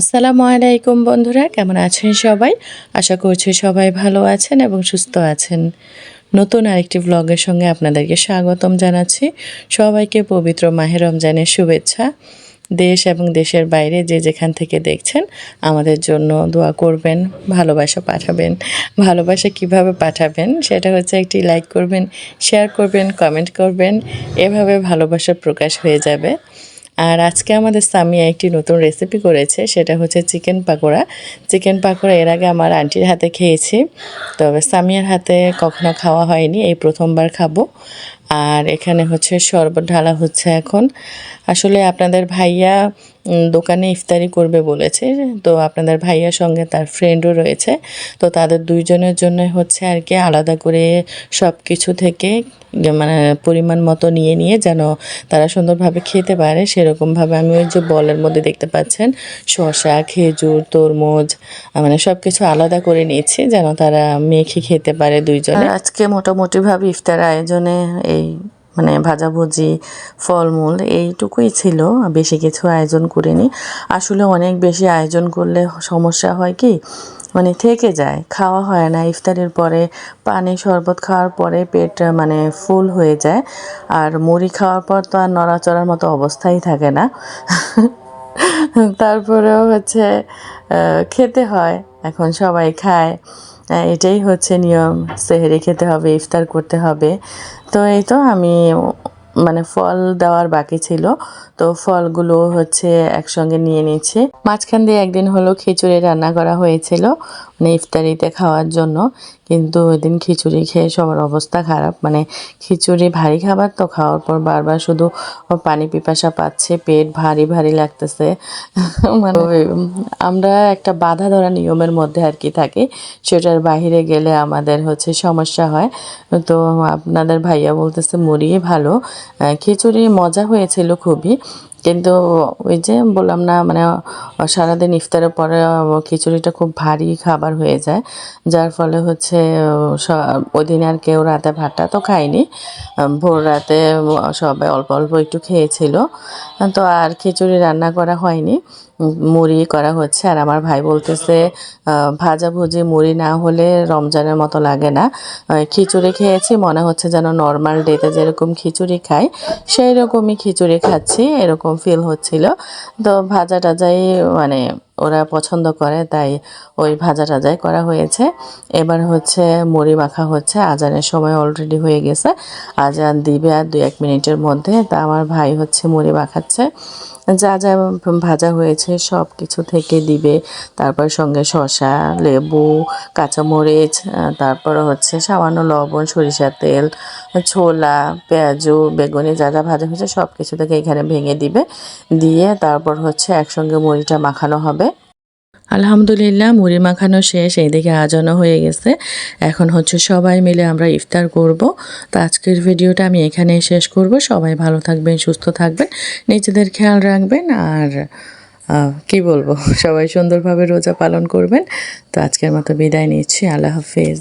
আসসালামু আলাইকুম বন্ধুরা, কেমন আছেন সবাই? আশা করছি সবাই ভালো আছেন এবং সুস্থ আছেন। নতুন আরেকটি ব্লগের সঙ্গে আপনাদেরকে স্বাগতম জানাচ্ছি। সবাইকে পবিত্র মাহে রমজানের শুভেচ্ছা। দেশ এবং দেশের বাইরে যে যেখান থেকে দেখছেন, আমাদের জন্য দোয়া করবেন, ভালোবাসা পাঠাবেন। ভালোবাসা কীভাবে পাঠাবেন, সেটা হচ্ছে একটি লাইক করবেন শেয়ার করবেন কমেন্ট করবেন। এভাবে ভালোবাসা প্রকাশ হয়ে যাবে। আর আজকে আমাদের সামিয়া একটি নতুন রেসিপি করেছে, সেটা হচ্ছে চিকেন পাকোড়া। চিকেন পাকোড়া এর আগে আমার আন্টির হাতে খেয়েছি। তবে সামিয়ার হাতে কখনো খাওয়া হয়নি, এই প্রথমবার খাব। আর এখানে হচ্ছে শরবত ঢালা হচ্ছে এখন। আসলে আপনাদের ভাইয়া দোকানে ইফতারি করবে বলেছে, তো আপনাদের ভাইয়ার সঙ্গে তার ফ্রেন্ডও রয়েছে। তো তাদের দুইজনের জন্য হচ্ছে আর কি আলাদা করে সব কিছু থেকে মানে পরিমাণ মতো নিয়ে নিয়ে যেন তারা সুন্দরভাবে খেতে পারে। সেরকমভাবে আমি ওই যে বলের মধ্যে দেখতে পাচ্ছেন শশা খেজুর, তরমুজ মানে সব কিছু আলাদা করে নিয়েছি যেন তারা মেখে খেতে পারে দুইজনে। আজকে মোটামুটিভাবে ইফতার আয়োজনে এই মানে ভাজাভুজি, ফলমূল এইটুকুই ছিল। বেশি কিছু আয়োজন করিনি। আসলে অনেক বেশি আয়োজন করলে সমস্যা হয় কি? মানে থেকে যায়, খাওয়া হয় না। ইফতারের পরে পানি শরবত খাওয়ার পরে পেট মানে ফুল হয়ে যায়। আর মুড়ি খাওয়ার পর তো আর নড়াচড়ার মতো অবস্থাই থাকে না। তারপরেও হচ্ছে খেতে হয়। এখন সবাই খায়। এটাই হচ্ছে নিয়ম। সেহেরি খেতে হবে ইফতার করতে হবে। তো এই তো আমি মানে ফল দেওয়ার বাকি ছিল। তো ফলগুলো হচ্ছে একসঙ্গে নিয়ে নিচ্ছে মাঝখান দিয়ে একদিন হলো খিচুড়ি রান্না করা হয়েছিল মানে ইফতারিতে খাওয়ার জন্য। কিন্তু ওই দিন খিচুড়ি খেয়ে সবার অবস্থা খারাপ। মানে খিচুড়ি ভারী খাবার তো, খাওয়ার পর বারবার শুধু পানি পিপাসা পাচ্ছে, পেট ভারী ভারী লাগতেছে। মানে আমরা একটা বাধা ধরা নিয়মের মধ্যে আর কি থাকি। সেটার বাইরে গেলে আমাদের হচ্ছে সমস্যা হয়। তো আপনাদের ভাইয়া বলতেছে মুড়িয়ে ভালো। খিচুড়ি মজা হয়েছিল খুবই। কিন্তু ওই যে বললাম না মানে সারাদিন ইফতারের পরে খিচুড়িটা খুব ভারী খাবার হয়ে যায়। যার ফলে হচ্ছে ওই দিন আর কেউ রাতে ভাতটা তো খায়নি। ভোর রাতে সবাই অল্প অল্প একটু খেয়েছিল। তো আর খিচুড়ি রান্না করা হয়নি। মুড়ি করা হচ্ছে। আর আমার ভাই বলতেছে আহ, ভাজা ভুজি মুড়ি না হলে রমজানের মতো লাগে না। খিচুড়ি খেয়েছি মনে হচ্ছে যেন নর্মাল ডেতে যেরকম খিচুড়ি খাই সেই রকমই খিচুড়ি খাচ্ছি এরকম ফিল হচ্ছিল। তো ভাজা টাজাই মানে ওরা পছন্দ করে তাই ওই ভাজা টাজাই করা হয়েছে। এবার হচ্ছে মুড়ি মাখা হচ্ছে আজানের সময় অলরেডি হয়ে গেছে। আজান দিবে আর দুই এক মিনিটের মধ্যে তা আমার ভাই হচ্ছে মুড়ি মাখাচ্ছে। যা যা ভাজা হয়েছে সব কিছু থেকে দিবে। তারপর সঙ্গে শসা, লেবু, কাঁচামরিচ তারপর হচ্ছে সামান্য লবণ, সরিষা তেল, ছোলা, পেঁয়াজু, বেগুনি যা যা ভাজা হয়েছে সব কিছু থেকে এখানে ভেঙে দিবে। দিয়ে তারপর হচ্ছে একসঙ্গে মুড়িটা মাখানো হবে। আলহামদুলিল্লাহ মুড়ি মাখানো শেষ, এইদিকে আজানো হয়ে গেছে। এখন হচ্ছে সবাই মিলে আমরা ইফতার করব। তো আজকের ভিডিওটা আমি এখানে শেষ করব। সবাই ভালো থাকবেন, সুস্থ থাকবেন, নিজেদের খেয়াল রাখবেন আর কি বলব? সবাই সুন্দরভাবে রোজা পালন করবেন। তো আজকের মতো বিদায় নিচ্ছি। আল্লাহ হাফিজ।